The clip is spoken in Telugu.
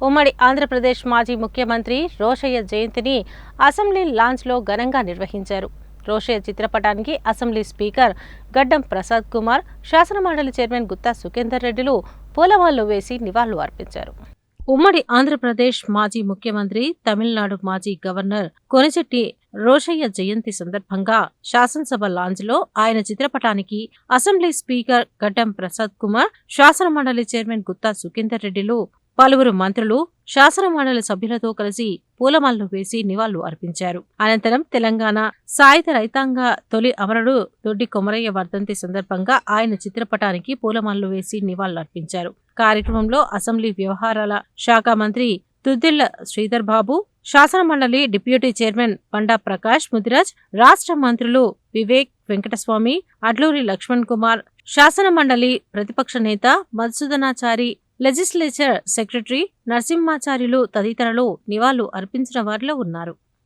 ఉమ్మడి ఆంధ్రప్రదేశ్ మాజీ ముఖ్యమంత్రి రోషయ్య జయంతిని అసెంబ్లీ లాంచ్లో ఘనంగా నిర్వహించారు. రోషయ్య చిత్రపటానికి అసెంబ్లీ స్పీకర్ గడ్డం ప్రసాద్ కుమార్ శాసనమండలి చైర్మన్ గుత్తా సుఖేందర్ రెడ్డిలు పూలమాలు వేసి నివాళులు అర్పించారు. ఉమ్మడి ఆంధ్రప్రదేశ్ మాజీ ముఖ్యమంత్రి తమిళనాడు మాజీ గవర్నర్ కొనిచెట్టి రోషయ్య జయంతి సందర్భంగా శాసనసభ లాంజ్లో ఆయన చిత్రపటానికి అసెంబ్లీ స్పీకర్ గడ్డం ప్రసాద్ కుమార్ శాసనమండలి చైర్మన్ గుత్తా సుఖేందర్ రెడ్డిలు పలువురు మంత్రులు శాసనమండలి సభ్యులతో కలిసి పూలమాలలు వేసి నివాళులు అర్పించారు. అనంతరం తెలంగాణ సాయుధ రైతాంగ తొలి అమరుడు దొడ్డి కొమరయ్య వర్ధంతి సందర్భంగా ఆయన చిత్రపటానికి పూలమాలలు వేసి నివాళులు అర్పించారు. కార్యక్రమంలో అసెంబ్లీ వ్యవహారాల శాఖ మంత్రి తుద్దిళ్ళ శ్రీధర్ బాబు శాసనమండలి డిప్యూటీ చైర్మన్ పండా ప్రకాష్ ముదిరాజ్ రాష్ట్ర మంత్రులు వివేక్ వెంకటస్వామి అడ్లూరి లక్ష్మణ్ కుమార్ శాసనమండలి ప్రతిపక్ష నేత మధుసూదనాచారి లెజిస్లేచర్ సెక్రటరీ నరసింహాచార్యులు తదితరులు నివాళులు అర్పించిన వారిలో ఉన్నారు.